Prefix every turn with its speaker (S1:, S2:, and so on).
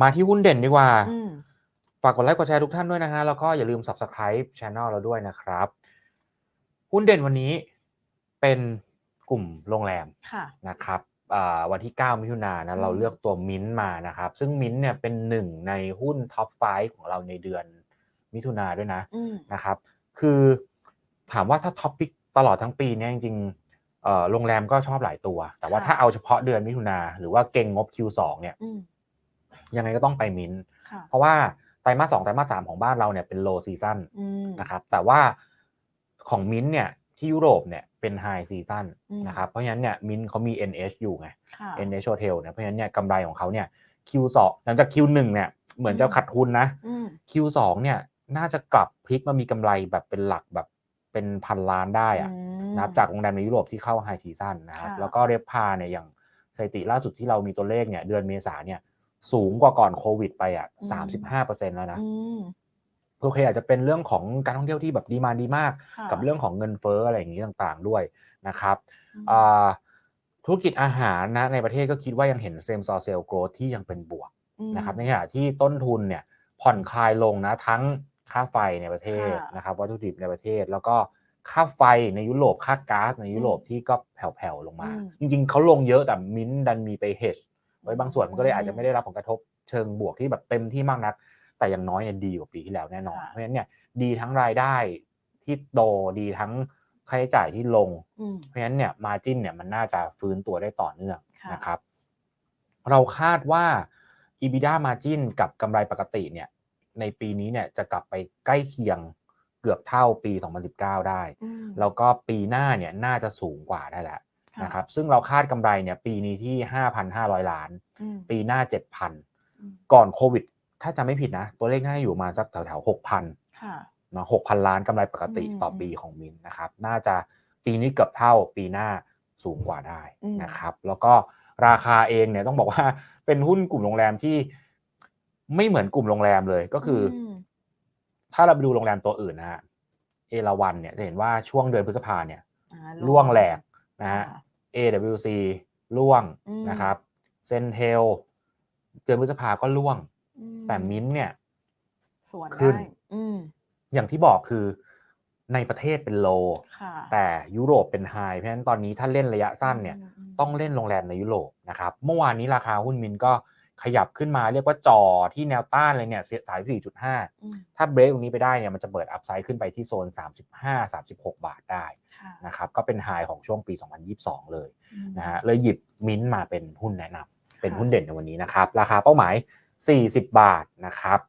S1: มาที่หุ้นเด่นดีกว่า
S2: อืม
S1: ฝากกดไลค์กดแชร์ทุกท่านด้วยนะฮะ แล้วก็อย่าลืม subscribe channel เราด้วยนะครับ หุ้นเด่นวันนี้เป็นกลุ่มโรงแรม
S2: ค่ะ
S1: นะครับอ่าวันที่ 9 มิถุนายนนะ
S2: อืม
S1: เราเลือกตัวมิ้นท์มานะครับ ซึ่งมิ้นท์เนี่ยเป็นหนึ่งในหุ้นท็อป5ของเราในเดือนมิถุนาด้วยนะ
S2: อืม
S1: นะครับ คือถามว่าถ้าท็อปปิกตลอดทั้งปีเนี่ยจริงๆเอ่อโรงแรมก็ชอบหลายตัว แต่ว่า
S2: ค่ะ
S1: ถ้าเอาเฉพาะเดือนมิถุนาหรือว่าเก่งงบ Q2 เนี่ย
S2: อืม
S1: ยังไงก็ต้องไปมิ้นท์
S2: ค่ะ
S1: เพราะว่าไตรมาสสองไตรมาสสามของบ้านเราเนี่ยเป็น low season
S2: อืม
S1: นะครับแต่ว่าของมิ้นท์เนี่ยที่ยุโรปเนี่ยเป็น high season
S2: อืม
S1: นะครับเพราะฉะนั้นเนี่ยมิ้นท์เขามี NH อยู่ไง
S2: ค่ะ
S1: NH Hotel เนี่ยเพราะฉะนั้นเนี่ยกำไรของเขาเนี่ย Q2 หลังจาก Q1 เนี่ยเหมือนจะ
S2: อืม
S1: ขาดทุนนะ
S2: อืม
S1: Q2 เนี่ยน่าจะกลับพลิกมามีกำไรแบบเป็นหลักแบบเป็นพันล้านได้อะ
S2: ม
S1: นะครับจากโรงแรมในยุโรปที่เข้า high season นะครับ
S2: ค่ะ
S1: แล้วก็เรฟพาเนี่ยอย่างสถิติล่าสุดที่เรามีตัวเลขเนี่ยเดือนเมษาเนี่ย สูงกว่าก่อนโควิดไปอะ35%แล้วนะ
S2: อืม
S1: โอเคอาจจะเป็นเรื่องของการท่องเที่ยวที่แบบดีมาดีมาก
S2: ค่ะ
S1: กับเรื่องของเงินเฟ้ออะไรอย่างนี้ต่างๆด้วยนะครับ
S2: อืม
S1: อ่าธุรกิจอาหารนะในประเทศก็คิดว่ายังเห็น same store sale growth ที่ยังเป็นบวก
S2: อืม
S1: นะครับในขณะที่ต้นทุนเนี่ยผ่อนคลายลงนะทั้งค่าไฟในประเทศ
S2: ค่ะ
S1: นะครับวัตถุดิบในประเทศ แล้วก็ค่าไฟในยุโรปค่าก๊าซในยุโรป
S2: อืม
S1: ที่ก็แผ่วๆลงมา
S2: อืม
S1: จริงๆเขาลงเยอะแต่มิ้นท์ดันมีไป hedge ไว้บางส่วนมันก็เลย
S2: อืม
S1: อาจจะไม่ได้รับผลกระทบเชิงบวกที่แบบเต็มที่มากนัก แต่อย่างน้อยเนี่ยดีกว่าปีที่แล้วแน่นอน
S2: ค่ะ
S1: เพราะฉะนั้นเนี่ยดีทั้งรายได้ที่โตดีทั้งค่าใช้จ่ายที่ลง
S2: อืม
S1: เพราะฉะนั้นเนี่ยมาจินเนี่ยมันน่าจะฟื้นตัวได้ต่อเนื่อง
S2: ค่ะ
S1: นะครับ เราคาดว่า EBITDA margin กับกำไรปกติเนี่ยในปีนี้เนี่ยจะกลับไปใกล้เคียงเกือบเท่าปี 2019 ได้
S2: อืม
S1: แล้วก็ปีหน้าเนี่ยน่าจะสูงกว่าได้แล้ว
S2: ค่ะ
S1: นะครับซึ่งเราคาดกำไรเนี่ยปีนี้ที่ 5,500 ล้าน
S2: อืม
S1: ปีหน้า
S2: อืม
S1: 7,000 ก่อนโควิด ถ้าจะไม่ผิดนะ ตัวเลขน่าจะอยู่ประมาณสักแถวๆ6,000
S2: ค่ะ
S1: เนาะ6,000ล้านกำไรปกติ
S2: อืม
S1: ต่อปีของมินนะครับน่าจะปีนี้เกือบเท่าปีหน้าสูงกว่าได้
S2: อืม
S1: นะครับ แล้วก็ราคาเองเนี่ยต้องบอกว่าเป็นหุ้นกลุ่มโรงแรมที่ไม่เหมือนกลุ่มโรงแรมเลยก็คืออ
S2: ม
S1: ถ้าเราไปดูโรงแรมตัวอื่นนะฮะเอราวันเนี่ยจะเห็นว่าช่วงเดือนพฤษภาเนี่ย
S2: อ่า
S1: ล่วงแหลก นะฮะ
S2: ค่ะ
S1: AWC ล่วง
S2: อืม
S1: นะครับเซนเทลเดือนพฤษภาก็ล่วง
S2: อื
S1: แต่มิ้นท์เนี่ย
S2: สวน
S1: ขึ้น
S2: ได้อืม
S1: อย่างที่บอกคือในประเทศเป็นโล
S2: ค่ะ
S1: แต่ยุโรปเป็นไฮเพราะฉะนั้นตอนนี้ถ้าเล่นระยะสั้นเนี่ย
S2: มม
S1: ต้องเล่นโรงแรมในยุโรปนะครับเมื่อวานนี้ราคาหุ้นมินก็ ขยับขึ้นมาเรียกว่าจ่อที่แนวต้านเลยเนี่ยสายสี่จุดห้า
S2: อืม
S1: ถ้าเบรกตรงนี้ไปได้เนี่ยมันจะเปิดอัพไซด์ขึ้นไปที่โซน 35-36 บาทได้
S2: ค่ะ
S1: นะครับก็เป็นไฮของช่วงปี 2022 เลย
S2: อืม
S1: นะฮะเลยหยิบมิ้นท์มาเป็นหุ้นแนะนำเป็น
S2: ค่ะ
S1: หุ้นเด่นในวันนี้นะครับ ราคาเป้าหมาย 40 บาทนะครับ